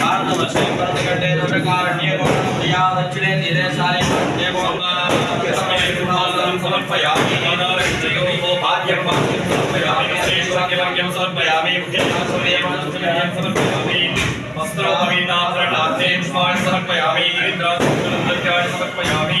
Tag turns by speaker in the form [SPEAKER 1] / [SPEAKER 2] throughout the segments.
[SPEAKER 1] भारतवर्षे भरतखण्डे तत्रकारण्ये गौणप्रिया दक्षिणे तीरे सारे समर्पयामि भाग्यं समर्पयामि भाग्यं समर्पयामि समर्पयामि
[SPEAKER 2] वस्त्रामीनाभरणार्थेष्माणि समर्पयामि
[SPEAKER 1] इन्द्राणि समर्पयामि।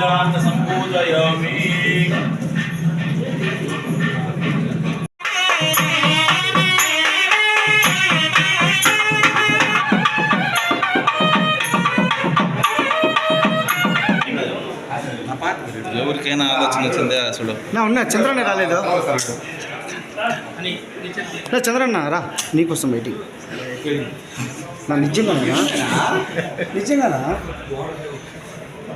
[SPEAKER 1] परमात्मा ब्रह्मसर्वोपचार पूजान् सम्पूजयामि
[SPEAKER 3] ఎవరికైనా ఆలోచన వచ్చిందే అసలు
[SPEAKER 2] నా ఉన్నా చంద్రన్న రాలేదు నా చంద్రన్న రా నీకోసం బయటికి నా నిజంగానా నిజంగానా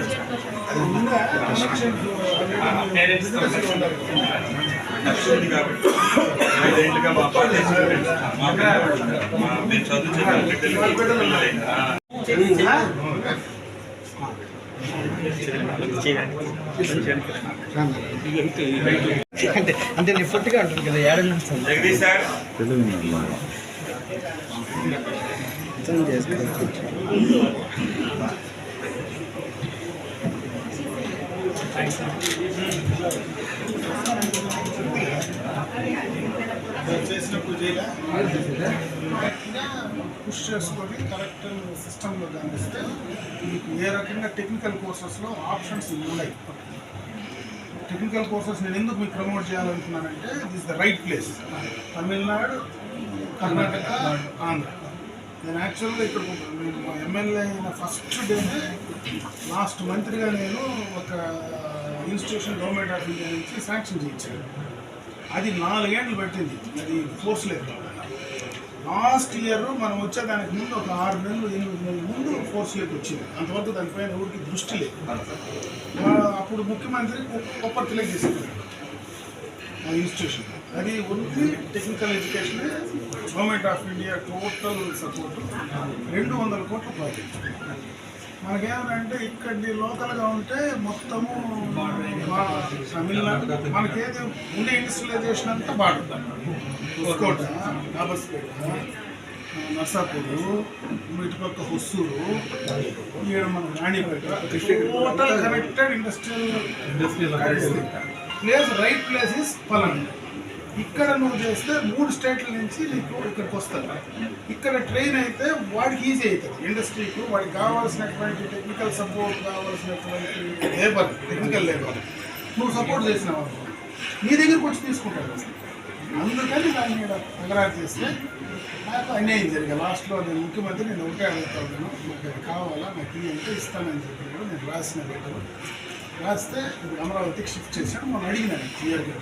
[SPEAKER 3] వచ్చేప్పుడు
[SPEAKER 4] మా మేము చదువు పిల్లలు
[SPEAKER 2] అంటే అంటే నేను ఫుట్గా ఉంటుంది కదా చేసుకోవచ్చు
[SPEAKER 5] చేసినప్పుడు పుష్ చేసుకొని కరెక్ట్ సిస్టంలో గమనిస్తే మీకు ఏ రకంగా టెక్నికల్ కోర్సెస్లో ఆప్షన్స్ ఉన్నాయి. టెక్నికల్ కోర్సెస్ నేను ఎందుకు మీకు promote చేయాలనుకున్నానంటే this the right place Tamil Nadu Karnataka Andhra. నేను యాక్చువల్గా ఇక్కడ ఎమ్మెల్యే అయిన ఫస్ట్ డేనే లాస్ట్ మంత్రిగా నేను ఒక ఇన్స్టిట్యూషన్ గవర్నమెంట్ ఆఫ్ ఇండియా నుంచి శాంక్షన్ చేయించాను. అది నాలుగేండ్లు పెట్టింది. అది ఫోర్స్ లేదు. లాస్ట్ ఇయర్ మనం వచ్చేదానికి ముందు ఒక ఆరు నెలలు ఎనిమిది నెలల ముందు ఫోర్స్ లేక్ వచ్చింది. అంతవరకు దానిపైన ఎవరికి దృష్టి లేదు. అప్పుడు ముఖ్యమంత్రి కొప్పర్తిలోకి తీసుకెళ్ళాడు ఆ ఇన్స్టిట్యూషన్ అది only technical education government of India total support రెండు వందల కోట్ల ప్రాజెక్ట్ మనకేమంటే ఇక్కడ లోకల్గా ఉంటే మొత్తము తమిళనాడు మనకేది ఉండే ఇండస్ట్రియలైజేషన్ అంతా బాడు కోట కాబస్పేట నర్సాపూరు ఇటుపక్క హొස්සూరు ఈడ మన Ranipet. Total connected industrial industrial place right place is పలానా ఇక్కడ నువ్వు చేస్తే మూడు స్టేట్ల నుంచి నీకు ఇక్కడికి వస్తారు. ఇక్కడ ట్రైన్ అయితే వాడికి ఈజీ అవుతుంది. ఇండస్ట్రీకి వాడికి కావాల్సినటువంటి టెక్నికల్ సపోర్ట్ కావాల్సినటువంటి లేబర్ టెక్నికల్ లేబర్ నువ్వు సపోర్ట్ చేసినావు అనుకో, నీ దగ్గరికి వచ్చి తీసుకుంటాడు. అందుకని దాన్ని మీద తగరారు చేస్తే నాకు అన్యాయం జరిగా లాస్ట్లో నేను ముఖ్యమంత్రి నేను ఒకటే అడుగుతాను నాకు అది కావాలా? నాకు ఇది అంటే ఇస్తానని చెప్పి కూడా నేను రాసిన లెటర్ రాస్తే ఇప్పుడు అమరావతికి షిఫ్ట్ చేశాను మనం అడిగినాను క్లియర్గా.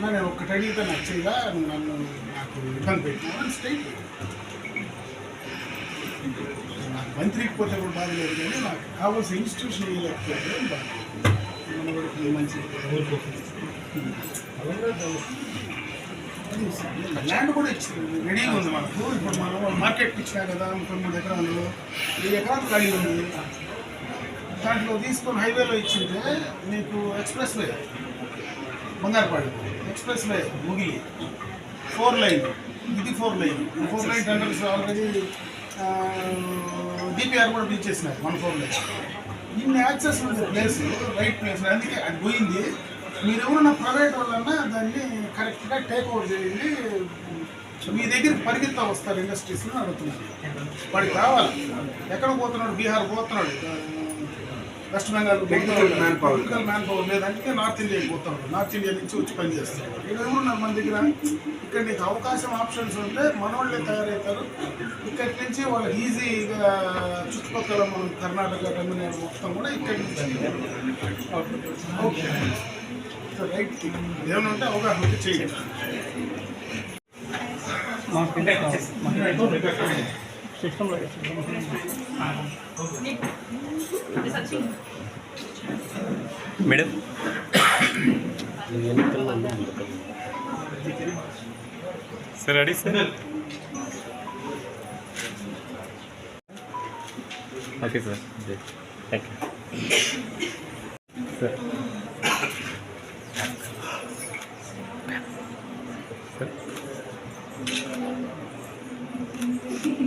[SPEAKER 5] నా నేను ఒక్కటి అడిగితే నాకు చేయగా నన్ను నాకు ఇబ్బంది పెట్టినావు స్టేట్ నాకు మంత్రికి పోతే కూడా బాధలేదు కానీ నాకు కావాల్సిన ఇన్స్టిట్యూషన్ ఇవ్వలేకపోతే బాధ మంచి ల్యాండ్ కూడా ఇచ్చింది రెడీగా ఉంది మనకు ఇప్పుడు మనం మార్కెట్కి ఇచ్చినా కదా తొమ్మిది ఎకరాలు ఈ ఎకరాలు ఖాళీ ఉంది. దాంట్లో తీసుకొని హైవేలో ఇచ్చింటే మీకు expressway Bangarupadu expressway Mugili four lane ఇది four lane four lane tenders already DPR కూడా పిలిచేసినారు వన్ ఫోర్ లైన్ ఇన్ని యాక్సెస్ ఉంది ప్లేస్ రైట్ ప్లేస్ అందుకే అది పోయింది. మీరు ప్రైవేట్ వాళ్ళన్నా దాన్ని కరెక్ట్గా టేక్ ఓవర్ చేయండి. మీ దగ్గరికి పరిగెత్తా వస్తారు ఇండస్ట్రీస్లో అడుగుతున్నారు. వాడికి కావాలి. ఎక్కడ పోతున్నాడు? బీహార్ పోతున్నాడు. West Bengal man power man power లేదంటే నార్త్ ఇండియాకి పోతున్నాడు నార్త్ ఇండియా నుంచి వచ్చి పని చేస్తారు. ఇక్కడ ఎవరున్నారు మన దగ్గర? ఇక్కడ నీకు అవకాశం ఆప్షన్స్ ఉంటే మనోళ్ళే తయారవుతారు. ఇక్కడి నుంచి వాళ్ళకి ఈజీగా చుట్టుపక్కల మనం కర్ణాటక తమిళనాడు మొత్తం కూడా ఇక్కడి నుంచి ఓకే సో రైట్ ఏమైనా ఉంటే అవగాహన ఉంటే చేయండి
[SPEAKER 2] సిస్టంలో
[SPEAKER 6] madam sir ready sir okay sir thank you sir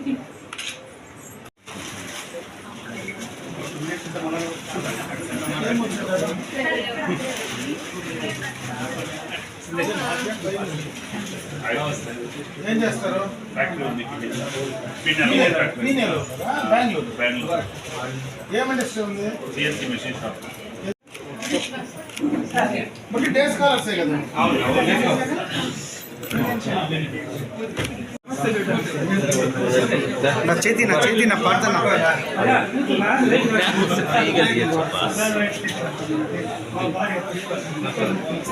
[SPEAKER 5] ఏం చేస్తారు?
[SPEAKER 4] ఫ్యాక్టరీ ఉంది?
[SPEAKER 5] బెంగళూరు
[SPEAKER 4] బెంగళూరు
[SPEAKER 5] ఏం ఇండస్ట్రీ ఉంది?
[SPEAKER 4] సిఎస్సి మెషిన్ షాప్
[SPEAKER 5] మళ్ళీ డే స్కాలర్సే కదా?
[SPEAKER 2] నా చేతి నా చేతి నా పాడుతున్నా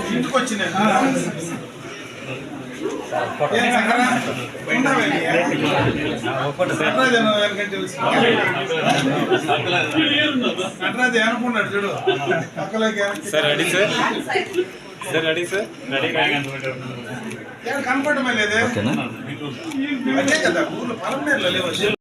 [SPEAKER 5] ఇంటికి వచ్చిన? నటరాజు అనుకున్నాడు చూడు.
[SPEAKER 6] Sir ready sir? Sir ready sir? Ready.
[SPEAKER 5] ఏం కనపడమే లేదే. కదా ఊర్లో పరమనేరులో లేవు